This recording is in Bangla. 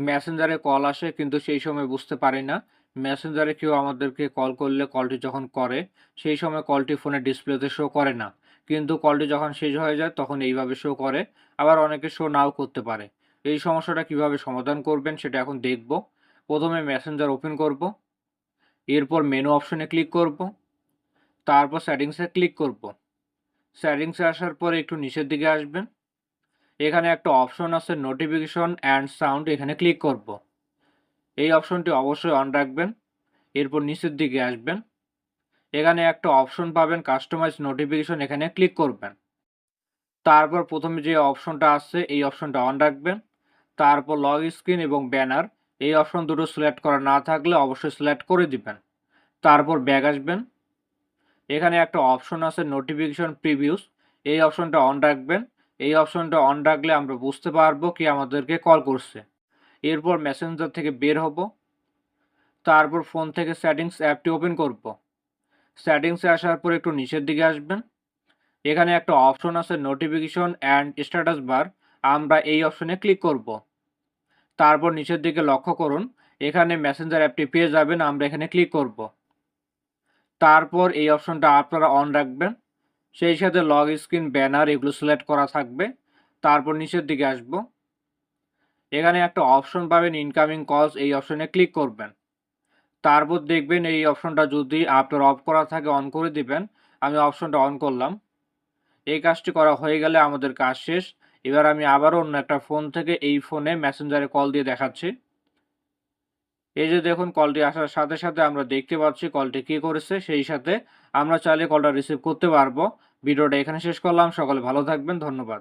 মেসেঞ্জারে কল আসে কিন্তু সেই সময় বুঝতে পারি না। মেসেঞ্জারে কেউ আমাদেরকে কল করলে কলটি যখন করে, সেই সময় কলটি ফোনের ডিসপ্লেতে শো করে না। কিন্তু কলটি যখন শেষ হয়ে যায় তখন এইভাবে শো করে। আবার অনেকে শো নাও করতে পারে। এই সমস্যাটা কীভাবে সমাধান করবেন সেটা এখন দেখব। প্রথমে মেসেঞ্জার ওপেন করব। এরপর মেনু অপশনে ক্লিক করব। তারপর সেটিংসে ক্লিক করব। সেটিংসে আসার পরে একটু নিচের দিকে আসবেন। এখানে একটা অপশন আছে নোটিফিকেশন অ্যান্ড সাউন্ড এখানে ক্লিক করব। এই অপশনটি অবশ্যই অন রাখবেন। এরপর নিচের দিকে আসবেন। এখানে একটা অপশন পাবেন কাস্টমাইজ নোটিফিকেশন এখানে ক্লিক করবেন। তারপর প্রথমে যে অপশনটা আছে, এই অপশনটা অন রাখবেন। তারপর লগ স্ক্রিন এবং ব্যানার এই অপশন দুটো সিলেক্ট করা না থাকলে অবশ্যই সিলেক্ট করে দিবেন। তারপর ব্যাগ আসবেন। এখানে একটা অপশন আছে নোটিফিকেশন প্রিভিউস এই অপশনটা অন রাখবেন। এই অপশনটা অন রাখলে আমরা বুঝতে পারব কি আমাদেরকে কল করছে। এরপর মেসেঞ্জার থেকে বের হব। তারপর ফোন থেকে সেটিংস অ্যাপটি ওপেন করব। সেটিংসে আসার পর একটু নিচের দিকে আসবেন। এখানে একটা অপশন আছে নোটিফিকেশন অ্যান্ড স্ট্যাটাস বার আমরা এই অপশনে ক্লিক করব। তারপর নিচের দিকে লক্ষ্য করুন, এখানে মেসেঞ্জার অ্যাপটি পেয়ে যাবেন, আমরা এখানে ক্লিক করব। তারপর এই অপশনটা আপনারা অন রাখবেন। সেই সাথে লগ স্ক্রিন ব্যানার এগুলো সিলেক্ট করা থাকবে। তারপর নিচের দিকে আসব। এখানে একটা অপশন পাবেন ইনকামিং কলস এই অপশনে ক্লিক করবেন। তারপর দেখবেন এই অপশনটা যদি আপনার অফ করা থাকে অন করে দিবেন। আমি অপশনটা অন করলাম। এই কাজটি করা হয়ে গেলে আমাদের কাজ শেষ। এবার আমি আবারও অন্য একটা ফোন থেকে এই ফোনে মেসেঞ্জারে কল দিয়ে দেখাচ্ছি। এই যে দেখুন কলটি আসার সাথে, সাথে আমরা দেখতে পাচ্ছি কলটি কি করেছে। সেই সাথে আমরা চাইলে কলটা রিসিভ করতে পারব। ভিডিওটা এখানে শেষ করলাম। সকলে ভালো থাকবেন। ধন্যবাদ।